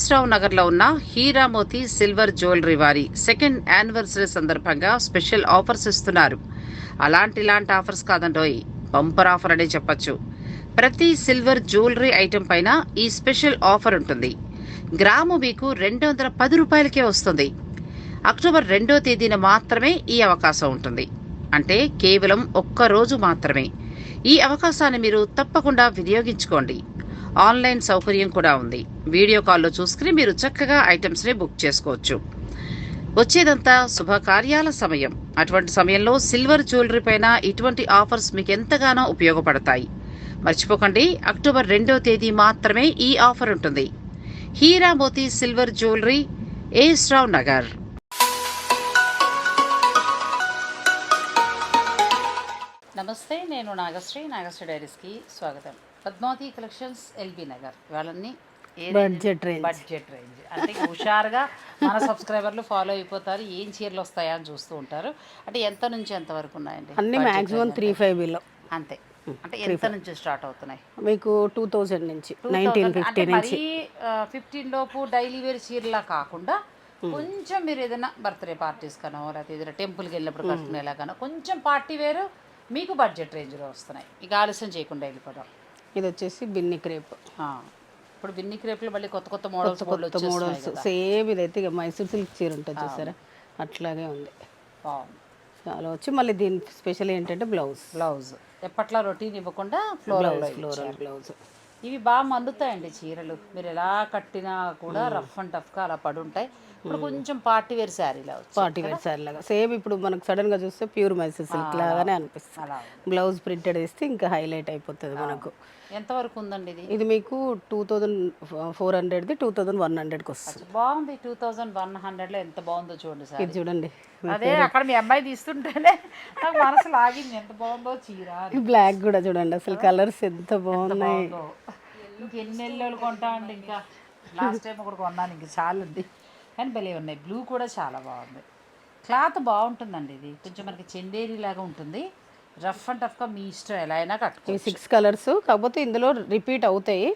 As Rao నగర్లో ఉన్న Heeramoti silver jewellery వారి సెకండ్ యానివర్సరీ సందర్భంగా స్పెషల్ ఆఫర్స్ ఇస్తున్నారు. అలాంటి ఇలాంటి ఆఫర్స్ కాదండోయ్ బంపర్ ఆఫర్ అనే చెప్పొచ్చు. ప్రతి సిల్వర్ జ్యువెలరీ ఐటెం పైన ఈ స్పెషల్ ఆఫర్ ఉంటుంది. గ్రాము మీకు రెండు వందల పది రూపాయలకే వస్తుంది. అక్టోబర్ రెండో తేదీన మాత్రమే ఈ అవకాశం ఉంటుంది. అంటే కేవలం ఒక్క రోజు మాత్రమే. ఈ అవకాశాన్ని మీరు తప్పకుండా వినియోగించుకోండి. ఆన్లైన్ సౌకర్యం కూడా ఉంది. వీడియో కాల్లో చూసుకుని మీరు చక్కగా ఐటమ్స్ని బుక్ చేసుకోవచ్చు. వచ్చేదంతా శుభకార్యాల సమయం. అటువంటి సమయంలో సిల్వర్ జ్యువెలరీ పైన ఇటువంటి ఆఫర్స్ మీకు ఎంతగానో ఉపయోగపడతాయి. మర్చిపోకండి అక్టోబర్ రెండో తేదీ మాత్రమే ఈ ఆఫర్ ఉంటుంది. Hira Moti silver jewellery AS Rao Nagar. నమస్తే నేను నాగశ్రీ నాగశ్రీ డైరీస్కి స్వాగతం. Padmavathi collections L B Nagar. వాళ్ళని బడ్జెట్ రేంజ్ బడ్జెట్ రేంజ్ అంటే హుషారుగా మన సబ్స్క్రైబర్లు ఫాలో అయిపోతారు ఏం చీరలు వస్తాయా అని చూస్తూ ఉంటారు. అంటే ఎంత నుంచి ఎంత వరకు ఉన్నాయండి? అన్ని range త్రీ? ఫైవ్ బిలో అంతే. అంటే ఎంత నుంచి స్టార్ట్ అవుతున్నాయి? మీకు టూ థౌజండ్ నుంచి 2000 నైన్టీన్ ఫిఫ్టీ నుంచి. ఫిఫ్టీన్ లోపు డైలీ వేర్ చీరలా కాకుండా కొంచెం మీరు ఏదైనా బర్త్డే పార్టీస్ కనో లేకపోతే ఏదైనా టెంపుల్కి వెళ్ళినప్పుడు కట్టుకునేలా కనో కొంచెం పార్టీ వేరు మీకు బడ్జెట్ రేంజ్లో వస్తున్నాయి. ఇక ఆలస్యం చేయకుండా వెళ్ళిపోదాం. ఇది వచ్చేసి బిన్ని క్రేప్. ఇప్పుడు బిన్ని క్రేప్లో మళ్ళీ కొత్త కొత్త మోడల్స్ మోడల్ కొత్త మోడల్స్. సేమ్ ఇదైతే ఇక మైసూర్ సిల్క్ చీర ఉంటుంది చూసారా? అట్లాగే ఉంది. చాలా వచ్చి మళ్ళీ దీని స్పెషల్ ఏంటంటే బ్లౌజ్. బ్లౌజ్. ఎప్పట్లా రొటీన్ ఇవ్వకుండా ఫ్లోరల్ ఫ్లోరల్ బ్లౌజ్. ఇవి బాగా మందుతాయండి చీరలు. మీరు ఎలా కట్టినా కూడా రఫ్ అండ్ టఫ్గా అలా పడి ఉంటాయి ఇప్పుడు కొంచెం పార్టీ వేర్ శారీలా పార్టీ వేర్ సారీ లాగా. సేమ్ ఇప్పుడు మనకు సడన్గా చూస్తే ప్యూర్ మైసూర్ సిల్క్ లాగానే అనిపిస్తుంది. బ్లౌజ్ ప్రింటెడ్ వేస్తే ఇంకా హైలైట్ అయిపోతుంది మనకు. ఎంతవరకు ఉందండి ఇది? ఇది మీకు టూ థౌజండ్ ఫోర్ హండ్రెడ్ది టూ థౌజండ్ వన్ హండ్రెడ్కి వస్తుంది. బాగుంది టూ థౌజండ్ వన్ హండ్రెడ్లో ఎంత బాగుందో చూడండి సార్. ఇది చూడండి. అదే అక్కడ మీ అమ్మాయి తీస్తుంటేనే నాకు మనసు లాగింది ఎంత బాగుందో చీర. బ్లాక్ కూడా చూడండి అసలు కలర్స్ ఎంత బాగున్నాయి. ఇంకెన్ని నెలలు కొంటామండి ఇంకా? లాస్ట్ టైం ఒకటి కొన్నాను ఇంక చాలండి. కానీ భలే ఉన్నాయి. బ్లూ కూడా చాలా బాగుంది. క్లాత్ బాగుంటుందండి ఇది. కొంచెం మనకి చందేరి లాగా ఉంటుంది. రఫ్ అండ్ టఫ్గా మీ ఇష్టం ఎలా అయినా ఈ కట్టుకోవచ్చు సిక్స్ కలర్స్ కాకపోతే ఇందులో రిపీట్ అవుతాయి.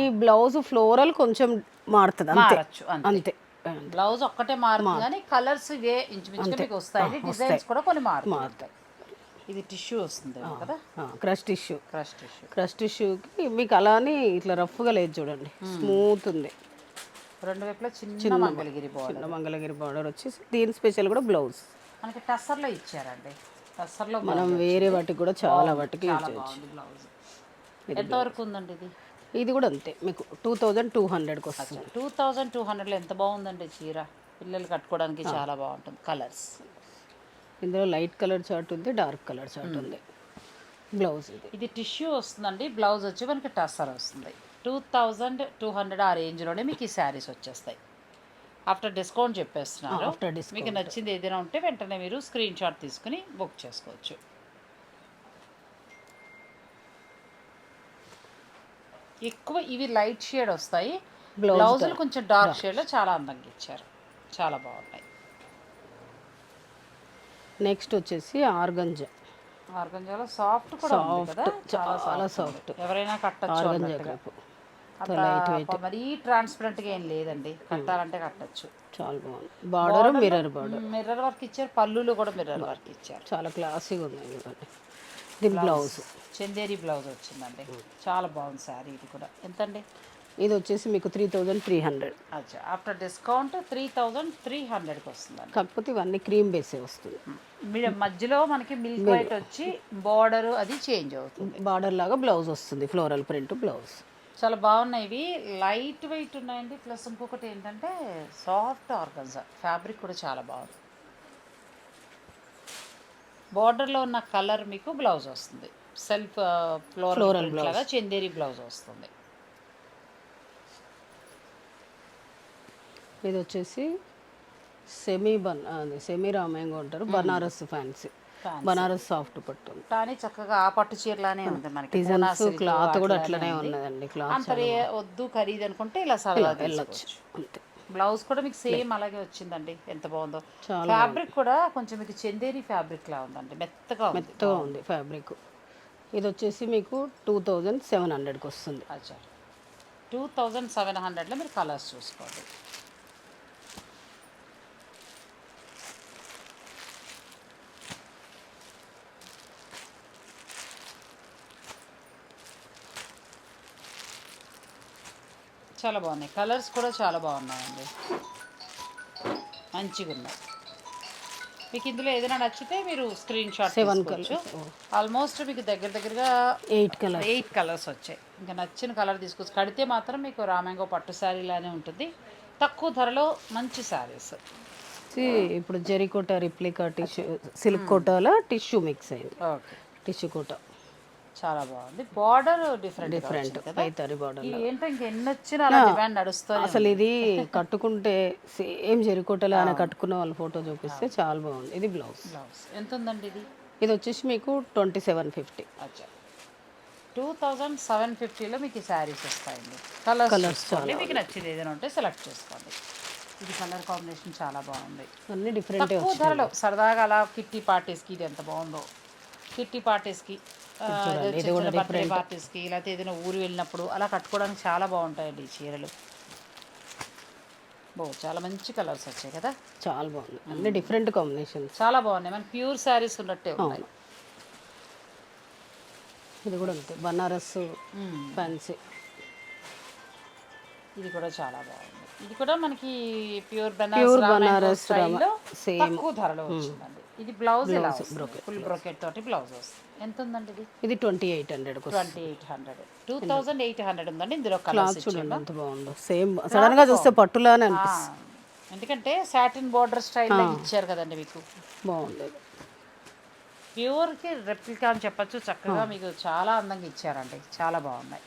ఈ బ్లౌజ్ ఫ్లోరల్ కొంచెం మారుతుంది అంతే. మారచ్చు అంతే. బ్లౌజ్ ఒక్కటే మారుతుంది కానీ కలర్స్ ఇవే ఇంచుమించుగా మీకు వస్తాయి. డిజైన్స్ కూడా కొన్ని మారుతాయి. ఇది టిష్యూ వస్తుంది కదా? Crush tissue. Crush tissue. Crush టిష్యూకి మీకు అలానే ఇట్లా రఫ్గా లేదు చూడండి. స్మూత్ ఉంది. రెండు వైపులా చిన్న మంగళగిరి బోర్డర్ మంగళగిరి బార్డర్ వచ్చేసి దీని స్పెషల్ కూడా బ్లౌజ్. మనకి టస్సర్లో ఇచ్చారండి. టస్సర్లో మనం వేరే వాటికి కూడా చాలా వాటికి యూజ్ చేయొచ్చు. బ్లౌజ్. ఎంతవరకు ఉందండి ఇది? ఇది కూడా అంతే మీకు టూ థౌజండ్ టూ హండ్రెడ్కి వస్తుంది. టూ థౌజండ్ టూ హండ్రెడ్లో ఎంత బాగుందండి చీర? పిల్లలు కట్టుకోవడానికి చాలా బాగుంటుంది కలర్స్. ఇందులో లైట్ కలర్ చార్ట్ ఉంది డార్క్ కలర్ చార్ట్ ఉంది. బ్లౌజ్ ఇది. ఇది టిష్యూ వస్తుందండి బ్లౌజ్ వచ్చి మనకి టస్సర్ వస్తుంది. టూ థౌజండ్ టూ హండ్రెడ్ ఆ రేంజ్లోనే మీకు ఈ శారీస్ వచ్చేస్తాయి. ఆఫ్టర్ డిస్కౌంట్ చెప్పేస్తున్నారు. After discount. మీకు నచ్చింది ఏదైనా ఉంటే వెంటనే మీరు స్క్రీన్ షాట్ తీసుకుని బుక్ చేసుకోవచ్చు. ఎక్కువ ఇవి లైట్ షేడ్ వస్తాయి. బ్లౌజులు కొంచెం డార్క్ షేడ్లో చాలా అందంగా ఇచ్చారు. చాలా బాగున్నాయి. నెక్స్ట్ వచ్చేసి ఆర్గంజా. ఆర్గంజాలో సాఫ్ట్ కూడా కదా. చాలా చాలా సాఫ్ట్ సాఫ్ట్. ఎవరైనా కట్టచ్చు ఆర్గంజా మరీ ట్రాన్స్పరెంట్గా ఏం లేదండి. కట్టాలంటే కట్టచ్చు. చాలా బాగుంది. Border mirror border mirror work ఇచ్చారు. పళ్ళులు కూడా మిర్రర్ వర్క్ ఇచ్చారు. చాలా క్లాసీగా ఉంది చూడండి. దీని బ్లౌజ్ చందేరి బ్లౌజ్ వచ్చిందండి. చాలా బాగుంది శారీ ఇది కూడా. ఎంతండి? ఇది వచ్చేసి మీకు త్రీ థౌజండ్ త్రీ హండ్రెడ్ అచ్చా after discount three thousand three హండ్రెడ్కి వస్తుందండి. కాకపోతే ఇవన్నీ క్రీమ్ బేసే వస్తుంది. మధ్యలో మనకి మిల్క్ వైట్ వచ్చి బార్డర్ అది చేంజ్ అవుతుంది. బార్డర్ లాగా బ్లౌజ్ వస్తుంది. ఫ్లోరల్ ప్రింట్ బ్లౌజ్ చాలా బాగున్నాయి. ఇవి లైట్ వెయిట్ ఉన్నాయండి. ప్లస్ ఇంకొకటి ఏంటంటే సాఫ్ట్ ఆర్గన్జా. ఫ్యాబ్రిక్ కూడా చాలా బాగుంది. బార్డర్లో ఉన్న కలర్ మీకు బ్లౌజ్ వస్తుంది. సెల్ఫ్ ఫ్లోరల్ లాగా చందేరి బ్లౌజ్ వస్తుంది. ఇది వచ్చేసి సెమీ బన్ సెమీ రామయంగా ఉంటారు. బనారస్ ఫ్యాన్సీ. బనారస్ సాఫ్ట్ పట్టు. కానీ చక్కగా ఆ పట్టు చీరలానే ఉంది మనకి. డిజైన్స్ క్లాత్ కూడా అట్లానే. ఉన్నదండి. క్లాత్ అంత వద్దు ఖరీదు అనుకుంటే ఇలా సరదా వెళ్ళొచ్చు అంతే. బ్లౌజ్ కూడా మీకు సేమ్ అలాగే వచ్చిందండి. ఎంత బాగుందో. ఫ్యాబ్రిక్ కూడా కొంచెం మీకు చందేరి ఫ్యాబ్రిక్ లా ఉందండి. మెత్తగా మెత్తగా ఉంది ఫ్యాబ్రిక్ ఇది వచ్చేసి మీకు టూ థౌజండ్ సెవెన్ హండ్రెడ్కి వస్తుంది. అచ్చా. టూ థౌజండ్ సెవెన్ హండ్రెడ్లో మీరు కలర్స్ చూసుకోండి. చాలా బాగున్నాయి. కలర్స్ కూడా చాలా బాగున్నాయండి. మంచిగా ఉన్నాయి మీకు ఇందులో ఏదైనా నచ్చితే మీరు స్క్రీన్ షాట్ తీసుకోవచ్చు. colours. ఆల్మోస్ట్ మీకు దగ్గర దగ్గరగా ఎయిట్ కలర్ ఎయిట్ కలర్స్ వచ్చాయి. ఇంకా నచ్చిన కలర్ తీసుకోవచ్చు. కడితే మాత్రం మీకు రామంగో పట్టు శారీలానే ఉంటుంది. తక్కువ ధరలో మంచి శారీస్. ఇప్పుడు జెరికోట రిప్లికా టిష్యూ సిల్క్ కోటాలో టిష్యూ మిక్స్ అయింది. Okay tissue Kota. చాలా బాగుంది. బార్డర్ డిఫరెంట్ డిఫరెంట్ పైతారి బార్డర్ ఏంటో ఇంకా ఎన్ని వచ్చినా అలా డిమాండ్ నడుస్తుంది అసలు ఇది కట్టుకుంటే సేమ్ జెరికోటలో ఆయన కట్టుకున్న వాళ్ళ ఫోటో చూపిస్తే చాలా బాగుంది. ఇది బ్లౌజ్ బ్లౌజ్ ఎంత ఉందండి ఇది? ఇది వచ్చేసి మీకు ట్వంటీ సెవెన్ ఫిఫ్టీ అచ్చా టూ థౌజండ్ సెవెన్ ఫిఫ్టీలో మీకు ఈ శారీస్ వస్తాయండి. కలర్స్ Colours చూసుకోండి. మీకు నచ్చింది ఏదైనా ఉంటే సెలెక్ట్ చేసుకోండి. ఇది కలర్ కాంబినేషన్ చాలా బాగుంది. అన్ని డిఫరెంట్ ధరలో సరదాగా అలా కిట్టి పార్టీస్కి ఇది ఎంత బాగుందో. కిట్టి పార్టీస్కి బర్త్డే పార్టీస్కి లేకపోతే ఏదైనా ఊరు వెళ్ళినప్పుడు అలా కట్టుకోవడానికి చాలా బాగుంటాయండి ఈ చీరలు. బో చాలా మంచి కలర్స్ వచ్చాయి కదా? చాలా బాగుంది అన్ని డిఫరెంట్ కాంబినేషన్స్ చాలా బాగున్నాయి. మన ప్యూర్ శారీస్ ఉన్నట్టే ఉన్నాయి ఇది కూడా అంతే. బనారస్. ఫ్యాన్సీ ఇది కూడా చాలా బాగుంది. ఇది కూడా మనకి ప్యూర్ బనారస్ బనారస్ స్టైల్లో same. తక్కువ ధరలో వచ్చిందండి. ఇది బ్లౌజ్ ఇలా ఫుల్ బ్రోకెట్ తోటి బ్లౌజ్ వస్తుంది. ఎంత ఉందండి ఇది? ఇది twenty eight hundred twenty eight hundred. Two thousand eight hundred ఉందండి. ఇందులో కలర్స్ చూడండి ఎంత బాగుందో సేమ్ సడన్గా చూస్తే పట్టులానే అనిపిస్తుంది. ఎందుకంటే సాటిన్ బార్డర్ స్టైల్లో ఇచ్చారు కదండి మీకు. బాగుంది. ప్యూర్కి రెప్లికా అని చెప్పొచ్చు. చక్కగా మీకు చాలా అందంగా ఇచ్చారండి. చాలా బాగున్నాయి.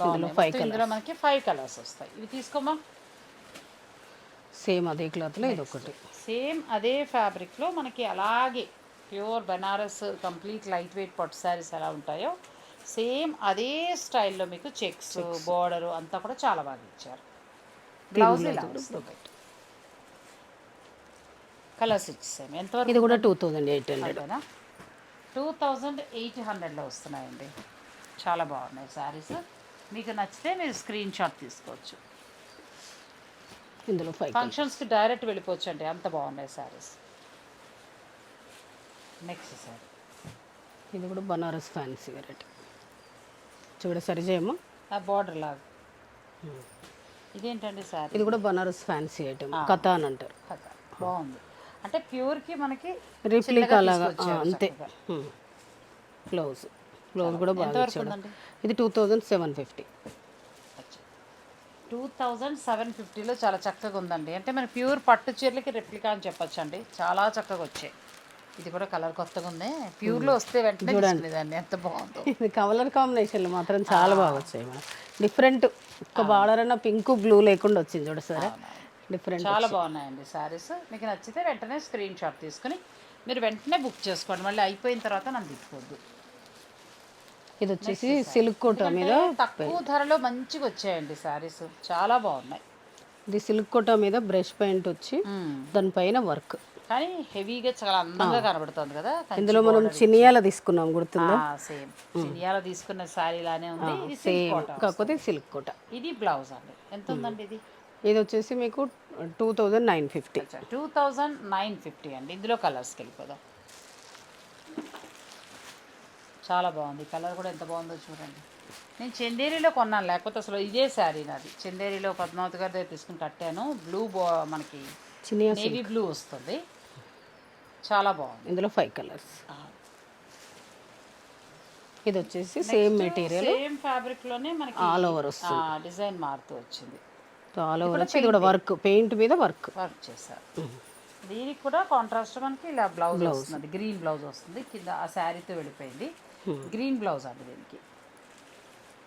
బాగున్నాయి. ఇందులో మనకి ఫైవ్ కలర్స్ వస్తాయి. ఇవి తీసుకోమా? సేమ్ అదే క్లాత్లో ఇది ఒకటి సేమ్ అదే ఫ్యాబ్రిక్లో మనకి అలాగే pure Banaras complete light weight పట్టు శారీస్ ఎలా ఉంటాయో సేమ్ అదే స్టైల్లో మీకు చెక్స్ బోర్డర్ అంతా కూడా చాలా బాగా ఇచ్చారు. బ్లౌజ్ కలర్స్ ఇచ్చేసాము ఎంతవరకు ఇది కూడా two thousand eight hundred two thousand eight హండ్రెడ్లో వస్తున్నాయండి. చాలా బాగున్నాయి శారీస్. మీకు నచ్చితే మీరు స్క్రీన్ షాట్ తీసుకోవచ్చు. ఇందులో ఫైవ్ ఫంక్షన్స్కి డైరెక్ట్ వెళ్ళిపోవచ్చు అండి అంత బాగున్నాయి శారీస్ నెక్స్ట్ శారీ ఇది కూడా బనారస్ ఫ్యాన్సీ వెరైటీ చూడ సరిచేయమ్మా ఆ బార్డర్ లాగా. ఇదేంటండి శారీ ఇది కూడా బనారస్ ఫ్యాన్సీ ఐటమ్ కథ అని అంటారు. బాగుంది. అంటే ప్యూర్కి మనకి రిప్లికా లాగా. ఆ, తీసుకొచ్చారు అంతే. బ్లౌజ్ బ్లౌజ్ కూడా బాగా ఇది two thousand seven fifty two thousand seven ఫిఫ్టీలో చాలా చక్కగా ఉందండి. అంటే మన ప్యూర్ పట్టు చీరలకి రెప్లికా అని చెప్పొచ్చు అండి చాలా చక్కగా వచ్చాయి. ఇది కూడా కలర్ కొత్తగా ఉంది. ప్యూర్లో వస్తే వెంటనే తీసుకునేదాన్ని. ఎంత బాగుందో. ఇది కలర్ కాంబినేషన్లు మాత్రం చాలా బాగా వచ్చాయి మనం డిఫరెంట్ ఒక్క బార్డర్ అన్న పింక్ బ్లూ లేకుండా వచ్చింది చూడు సరే. డిఫరెంట్ చాలా బాగున్నాయండి శారీస్. మీకు నచ్చితే వెంటనే స్క్రీన్ షాట్ తీసుకుని మీరు వెంటనే బుక్ చేసుకోండి. మళ్ళీ అయిపోయిన తర్వాత నన్ను తిప్పుకోవద్దు ఇది వచ్చేసి సిల్క్ కోట మీద. తక్కువ ధరలో మంచిగా వచ్చాయండి శారీస్. చాలా బాగున్నాయి. ఇది సిల్క్ కోట మీద బ్రష్ పెయింట్ వచ్చి దానిపైన వర్క్. కానీ హెవీగా చాలా అందంగా కనబడుతుంది కదా ఇందులో మనం చినియాల తీసుకున్నాం గుర్తుందా? సేమ్ చినియాల తీసుకున్న శారీ లానే ఉంది. ఇది సేమ్. కాకపోతే సిల్క్ కోట ఇది బ్లౌజ్ అండి. ఎంత ఉందండి ఇది? ఇది వచ్చేసి మీకు two thousand nine fifty two thousand nine fifty అండి. ఇందులో కలర్స్కి వెళ్ళిపోదాం. చాలా బాగుంది. కలర్ కూడా ఎంత బాగుందో చూడండి. నేను చందేరిలో కొన్నాను లేకపోతే అసలు ఇదే శారీ నాది. చందేరిలో పద్మావతి గారి దగ్గర తీసుకుని కట్టాను. బ్లూ బా మనకి నేవీ బ్లూ వస్తుంది. చాలా బాగుంది. ఇందులో ఫైవ్ కలర్స్ ఇది వచ్చేసి సేమ్ మెటీరియల్ సేమ్ ఫ్యాబ్రిక్లోనే మనకి ఆల్ ఓవర్ వస్తుంది. డిజైన్ మారుతూ వచ్చింది. ఆల్ ఓవర్ వచ్చి ఇది కూడా వర్క్ పెయింట్ మీద వర్క్ వర్క్ చేశారు. దీనికి కూడా కాంట్రాస్ట్ మనకి ఇలా బ్లౌజ్ వస్తుంది. గ్రీన్ బ్లౌజ్ వస్తుంది. కింద ఆ శారీతో వెళ్ళిపోయింది. గ్రీన్ బ్లౌజ్ అండి దీనికి.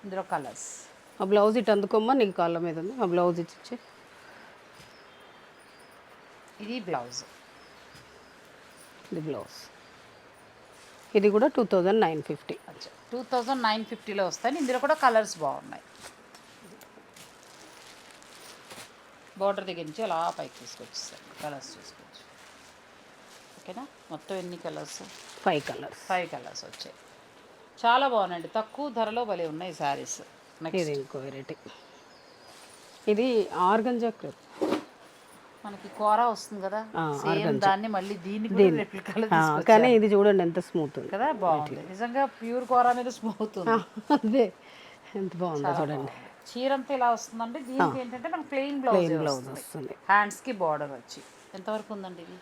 ఇందులో కలర్స్. ఆ బ్లౌజ్ ఇటు అందుకోమ్మా నీకు కాళ్ళ మీద ఉంది. ఆ బ్లౌజ్ ఇచ్చి ఇది బ్లౌజ్. ఇది బ్లౌజ్. ఇది కూడా టూ థౌజండ్ నైన్ ఫిఫ్టీ. అచ్చా. టూ థౌజండ్ నైన్ ఫిఫ్టీలో వస్తాయి. ఇందులో కూడా కలర్స్ బాగున్నాయి. బార్డర్ దగ్గర నుంచి అలా పైకి తీసుకొచ్చేస్తాను. కలర్స్ చూసుకోవచ్చు ఓకేనా? మొత్తం ఎన్ని colours? Five colours. Five colours వచ్చాయి. చాలా బాగున్నాయండి. తక్కువ ధరలో భలే ఉన్నాయి శారీస్. ఇది ఇంకో వెరైటీ ఇది ఆర్గంజా క్రేప్ మనకి కూర వస్తుంది కదా సేమ్ దాన్ని మళ్ళీ దీన్ని రెప్లికాలో కానీ ఇది చూడండి ఎంత స్మూత్ కదా బాగుంది. నిజంగా ప్యూర్ కూర మీద స్మూత్ అదే. ఎంత బాగుందో చూడండి. చీర అంతా ఇలా వస్తుందండి. దీనికి ఏంటంటే మనకి ప్లెయిన్ బ్లౌజ్ బ్లౌజ్ వస్తుంది. హ్యాండ్స్కి బార్డర్ వచ్చి. ఎంతవరకు ఉందండి ఇది?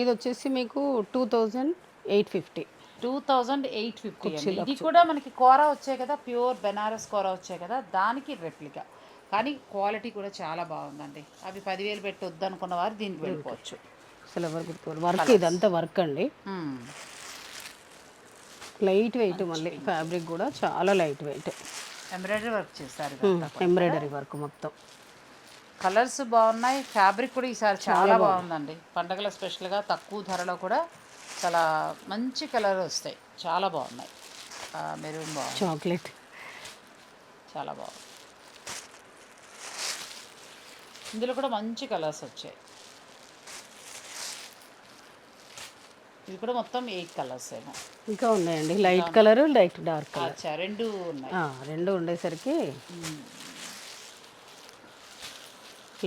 ఇది వచ్చేసి మీకు two thousand eight fifty two thousand eight fifty ఇది కూడా మనకి కూర వచ్చాయి కదా ప్యూర్ బెనారస్ కూర వచ్చాయి కదా దానికి రెప్లికా. కానీ క్వాలిటీ కూడా చాలా బాగుందండి. అవి పదివేలు పెట్టి వద్దనుకున్న వారు దీనికి వెళ్ళిపోవచ్చు. సిల్వర్ గుర్తు వర్క్ ఇదంతా వర్క్ అండి. లైట్ వెయిట్ మళ్ళీ ఫ్యాబ్రిక్ కూడా చాలా లైట్ వెయిట్ ఎంబ్రాయిడరీ వర్క్ చేస్తారు ఎంబ్రాయిడరీ వర్క్ మొత్తం. కలర్స్ బాగున్నాయి. ఫ్యాబ్రిక్ కూడా ఈసారి చాలా బాగుందండి. పండగల స్పెషల్గా తక్కువ ధరలో కూడా చాలా మంచి కలర్ వస్తాయి. చాలా బాగున్నాయి. మెరూన్ బాగుంది. చాక్లెట్. చాలా బాగుంది. ఇందులో కూడా మంచి కలర్స్ వచ్చాయి. ఇది కూడా మొత్తం ఎయిట్ కలర్స్ ఏమో. ఇంకా ఉన్నాయండి. Light colour light dark colour. రెండు ఉన్నాయి. రెండు ఉండేసరికి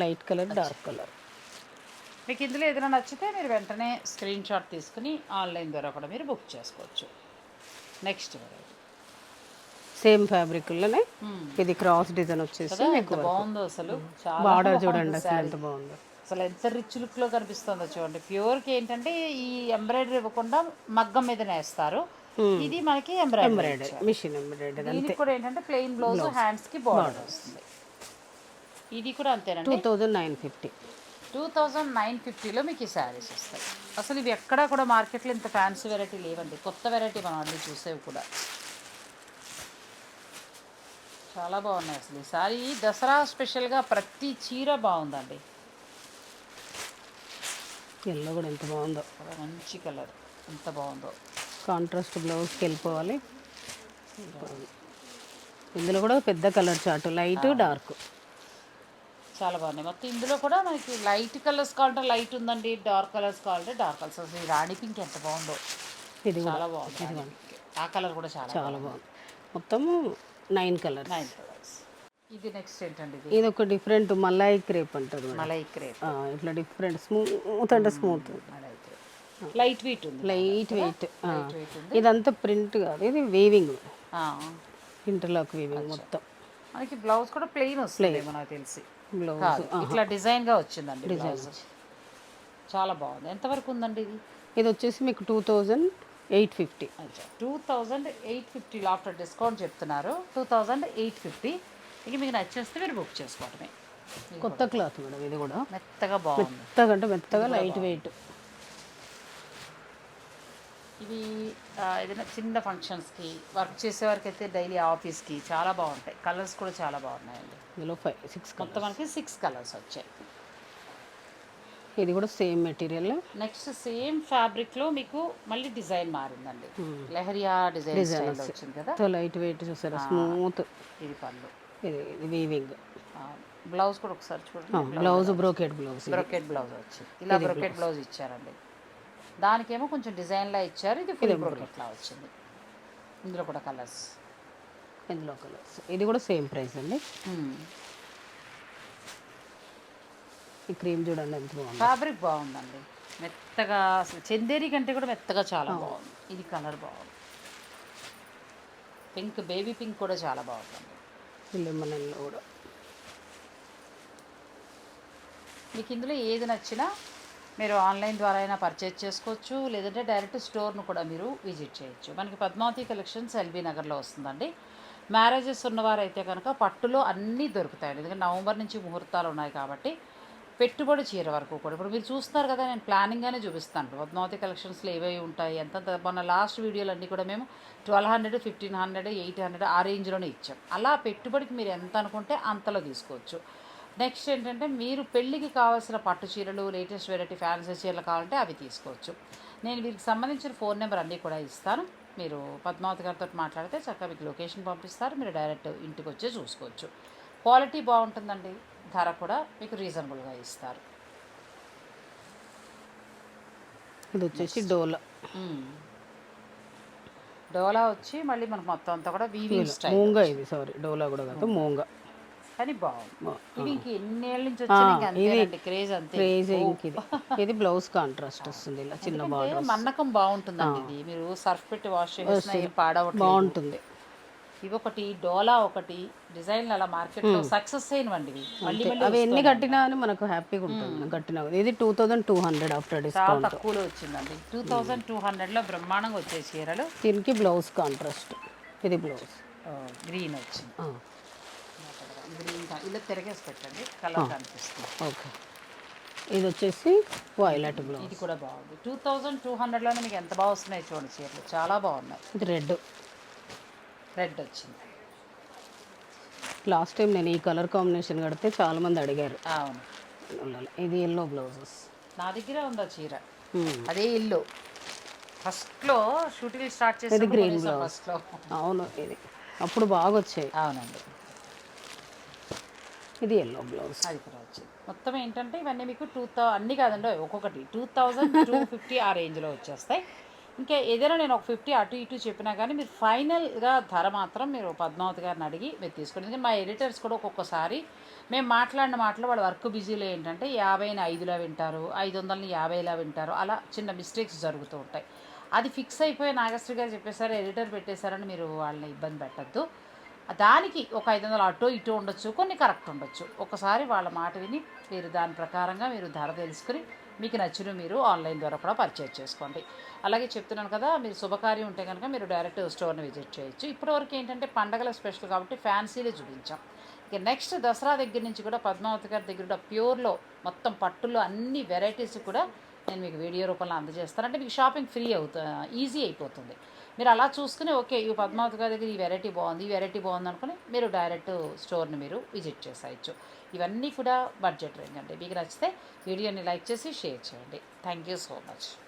లైట్ కలర్ డార్క్ కలర్. మీకు ఇందులో ఏదైనా నచ్చితే మీరు వెంటనే స్క్రీన్ షాట్ తీసుకుని ఆన్లైన్ ద్వారా కూడా మీరు బుక్ చేసుకోవచ్చు. నెక్స్ట్ సేమ్ ఫ్యాబ్రిక్లోనే ఇది క్రాస్ డిజైన్ వచ్చేసి బాగుందో అసలు. బార్డర్ బాగుంది చూడండి అసలు. ఎంత బాగుందో. అసలు ఎంత రిచ్ లుక్లో కనిపిస్తుందో చూడండి. ప్యూర్కి ఏంటంటే ఈ ఎంబ్రాయిడరీ ఇవ్వకుండా మగ్గం మీద నేస్తారు. ఇది మనకి ఎంబ్రాయిడరీ మిషన్ ఎంబ్రాయిడరీ దీనికి కూడా ఏంటంటే ప్లెయిన్ బ్లౌజ్ హ్యాండ్స్కి బార్డర్ వస్తుంది. ఇది కూడా టూ అంతేనండి thousand nine fifty two thousand nine ఫిఫ్టీలో మీకు ఈ శారీస్ వస్తాయి. అసలు ఇవి ఎక్కడా కూడా మార్కెట్లో ఇంత ఫ్యాన్సీ వెరైటీ లేవండి. కొత్త వెరైటీ మనం అన్ని చూసేవి కూడా. చాలా బాగున్నాయి అసలు ఈ సారీ దసరా స్పెషల్గా ప్రతి చీర బాగుందండి. ఎల్లో కూడా ఎంత బాగుందో. మంచి కలర్. ఎంత బాగుందో. కాంట్రాస్ట్ బ్లౌజ్కి వెళ్ళిపోవాలి. ఇందులో కూడా పెద్ద కలర్ చార్ట్ లైట్ డార్క్ చాలా బాగున్నాయి. మొత్తం ఇందులో కూడా మనకి లైట్ కలర్స్ కావాలంటే లైట్ ఉందండి డార్క్ కలర్స్ కావాలంటే డార్క్ కలర్స్. ఈ రాణి పింక్ ఎంత బాగుందో. ఇది చాలా బాగుంది. ఆ కలర్ కూడా చాలా చాలా బాగుంది. మొత్తము నైన్ కలర్ నైన్ కలర్స్. ఇది నెక్స్ట్ ఏంటండి ఇది? ఒక డిఫరెంట్ మలాయి క్రేప్ అంటారు మలై క్రేప్. ఇట్లా డిఫరెంట్ స్మూత్ అంటే స్మూత్. మలై లైట్ వెయిట్ ఉంది. Light weight. ఇదంతా ప్రింట్ కాదు. ఇది వీవింగ్. ఇంటర్లాక్ వీవింగ్ మొత్తం. మనకి బ్లౌజ్ కూడా ప్లెయిన్ వస్తుంది నాకు తెలిసి. బ్లౌజ్. ఇట్లా డిజైన్గా వచ్చిందండి బ్లౌజ్. చాలా బాగుంది. ఎంతవరకు ఉందండి ఇది? ఇది వచ్చేసి మీకు two thousand eight fifty two thousand eight ఫిఫ్టీలో ఆఫ్టర్ డిస్కౌంట్ చెప్తున్నారు. టూ థౌజండ్ ఎయిట్ ఫిఫ్టీ ఇక మీకు నచ్చేస్తే మీరు బుక్ చేసుకోవడమే. కొత్త క్లాత్ మేడం ఇది కూడా. మెత్తగా బాగుంది. మెత్తగా అంటే మెత్తగా లైట్ వెయిట్ ఇవి ఏదైనా చిన్న ఫంక్షన్స్కి వర్క్ చేసేవారికి అయితే డైలీ ఆఫీస్కి చాలా బాగుంటాయి. కలర్స్ కూడా చాలా బాగున్నాయండి. ఇందులో ఫైవ్ సిక్స్ మొత్తం మనకి సిక్స్ కలర్స్ వచ్చాయి. ఇది కూడా సేమ్ మెటీరియల్ నెక్స్ట్ సేమ్ ఫ్యాబ్రిక్లో మీకు మళ్ళీ డిజైన్ మారిందండి. లెహరియా డిజైన్ స్టైల్ వచ్చింది కదా? లైట్ వెయిట్ చూసారా? స్మూత్ ఇది పళ్ళు. ఇది ఇది వీవింగ్ బ్లౌజ్ కూడా ఒకసారి చూడండి. Blouse brocade blouse brocade blouse వచ్చి. ఇలా బ్రొకెట్ బ్లౌజ్ ఇచ్చారండి. దానికేమో కొంచెం డిజైన్లా ఇచ్చారు. ఇది ఫుల్ బ్రొకెట్లా వచ్చింది. ఇందులో కూడా కలర్స్ ఇందులో కలర్స్ ఇది కూడా సేమ్ ప్రైస్ అండి. ఈ క్రీమ్ చూడండి ఎంత బాగుంది. ఫ్యాబ్రిక్ బాగుందండి. మెత్తగా అసలు చందేరి కంటే కూడా మెత్తగా చాలా బాగుంది. ఇది కలర్ బాగుంది. పింక్ బేబీ పింక్ కూడా చాలా బాగుందండి. లెమన్ ఎల్లో కూడా. మీకు ఇందులో ఏది నచ్చినా మీరు ఆన్లైన్ ద్వారా అయినా పర్చేజ్ చేసుకోవచ్చు లేదంటే డైరెక్ట్ స్టోర్ను కూడా మీరు విజిట్ చేయొచ్చు. మనకి పద్మావతి కలెక్షన్స్ ఎల్బీ నగర్లో వస్తుందండి. మ్యారేజెస్ ఉన్నవారైతే కనుక పట్టులో అన్నీ దొరుకుతాయండి. ఎందుకంటే నవంబర్ నుంచి ముహూర్తాలు ఉన్నాయి కాబట్టి పెట్టుబడి చీర వరకు కూడా. ఇప్పుడు మీరు చూస్తున్నారు కదా నేను ప్లానింగ్గానే చూపిస్తాను. పద్మావతి కలెక్షన్స్లో ఏవేవి ఉంటాయి ఎంత మన లాస్ట్ వీడియోలు అన్నీ కూడా మేము twelve hundred fifteen hundred eight hundred ఆ రేంజ్లోనే ఇచ్చాం. అలా పెట్టుబడికి మీరు ఎంత అనుకుంటే అంతలో తీసుకోవచ్చు. నెక్స్ట్ ఏంటంటే మీరు పెళ్ళికి కావాల్సిన పట్టు చీరలు లేటెస్ట్ వెరైటీ ఫ్యాన్సీ చీరలు కావాలంటే అవి తీసుకోవచ్చు. నేను వీరికి సంబంధించిన ఫోన్ నెంబర్ అన్నీ కూడా ఇస్తాను. మీరు పద్మావతి గారితో మాట్లాడితే చక్కగా మీకు లొకేషన్ పంపిస్తారు. మీరు డైరెక్ట్ ఇంటికి వచ్చే చూసుకోవచ్చు. క్వాలిటీ బాగుంటుందండి. ధర కూడా మీకు రీజనబుల్గా ఇస్తారు. ఇది వచ్చేసి డోలా. డోలా వచ్చి మళ్ళీ మనకు మొత్తం అంతా కూడా వీవింగ్ స్టైల్ మూంగా ఇది సారీ డోలా కూడా కాదు మూంగా. కానీ బాగుంది. ఇవి ఇంక ఎన్నేళ్ళ నుంచి క్రేజ్ అంతే. క్రేజీ ఇంక ఇది. ఇది బ్లౌజ్ కాంట్రాస్ట్ వస్తుంది ఇలా చిన్న బార్డర్ మన్నకం బాగుంటుందండి ఇది. మీరు సర్ఫ్ పెట్టి వాష్ చేసినా ఏం పాడవట్లేదు. బాగుంటుంది. ఇవి ఒకటి డోలా ఒకటి డిజైన్లు అలా మార్కెట్లో సక్సెస్ అయినవండి అవి ఎన్ని కట్టినా అని మనకు హ్యాపీగా ఉంటుంది. కట్టినా. ఇది two thousand two hundred after discount తక్కువలో వచ్చిందండి. టూ థౌజండ్ టూ హండ్రెడ్లో బ్రహ్మాండంగా వచ్చే చీరలు. దీనికి బ్లౌజ్ కాంట్రాస్ట్ ఇది బ్లౌజ్ గ్రీన్ వచ్చింది. గ్రీన్ ఇలా తిరగేసి పెట్టండి. కలర్ కనిపిస్తుంది. ఓకే. ఇది వచ్చేసి వైలెట్ బ్లౌజ్. ఇది కూడా బాగుంది. టూ థౌజండ్ టూ హండ్రెడ్లోనే మీకు ఎంత బాగా వస్తున్నాయి చూడండి చీరలు. చాలా బాగున్నాయి. ఇది రెడ్. రెడ్ వచ్చింది. లాస్ట్ టైం నేను ఈ కలర్ కాంబినేషన్ కడితే చాలా మంది అడిగారు. అవును. ఇది ఎల్లో బ్లౌజెస్. నా దగ్గర ఉందా చీర? అదే ఇల్లు. ఫస్ట్లో షూటింగ్ స్టార్ట్ చేసి green ఫస్ట్లో. అవును ఇది. అప్పుడు బాగా వచ్చాయి అవునండి. ఇది ఎల్లో బ్లౌజ్ అది కూడా వచ్చింది. మొత్తం ఏంటంటే ఇవన్నీ మీకు టూ థౌ అన్ని కాదండి ఒక్కొక్కటి. టూ థౌజండ్ టూ ఫిఫ్టీ ఆ రేంజ్లో వచ్చేస్తాయి. ఇంకా ఏదైనా నేను ఒక ఫిఫ్టీ అటు ఇటు చెప్పినా కానీ మీరు ఫైనల్గా ధర మాత్రం మీరు పద్మావతి గారిని అడిగి మీరు తీసుకోండి. ఎందుకంటే మా ఎడిటర్స్ కూడా ఒక్కొక్కసారి మేము మాట్లాడిన మాటలు వాళ్ళ వర్క్ బిజీలో ఏంటంటే యాభైని ఐదులా వింటారు ఐదు వందలని యాభైలా వింటారు. అలా చిన్న మిస్టేక్స్ జరుగుతూ ఉంటాయి. అది ఫిక్స్ అయిపోయి నాగశ్రీ గారు చెప్పేసారు ఎడిటర్ పెట్టేశారని మీరు వాళ్ళని ఇబ్బంది పెట్టద్దు. దానికి ఒక ఐదు వందలు అటో ఇటో ఉండొచ్చు కొన్ని కరెక్ట్ ఉండొచ్చు. ఒకసారి వాళ్ళ మాట విని మీరు దాని ప్రకారంగా మీరు ధర తెలుసుకుని మీకు నచ్చిన మీరు ఆన్లైన్ ద్వారా కూడా పర్చేజ్ చేసుకోండి. అలాగే చెప్తున్నాను కదా మీరు శుభకార్యం ఉంటే కనుక మీరు డైరెక్ట్ స్టోర్ని విజిట్ చేయొచ్చు. ఇప్పటివరకు ఏంటంటే పండగల స్పెషల్ కాబట్టి ఫ్యాన్సీలే చూపించాం. ఇక నెక్స్ట్ దసరా దగ్గర నుంచి కూడా పద్మావతి గారి దగ్గర కూడా ప్యూర్లో మొత్తం పట్టులో అన్ని వెరైటీస్ కూడా నేను మీకు వీడియో రూపంలో అందజేస్తాను. అంటే మీకు షాపింగ్ ఫ్రీ అవుతా ఈజీ అయిపోతుంది. మీరు అలా చూసుకుని ఓకే ఈ పద్మావతి గారి దగ్గర ఈ వెరైటీ బాగుంది ఈ వెరైటీ బాగుంది అనుకుని మీరు డైరెక్ట్ స్టోర్ని మీరు విజిట్ చేసేయచ్చు. ఇవన్నీ కూడా బడ్జెట్ రేంజ్ అండి. మీకు నచ్చితే వీడియోని లైక్ చేసి షేర్ చేయండి. Thank you so much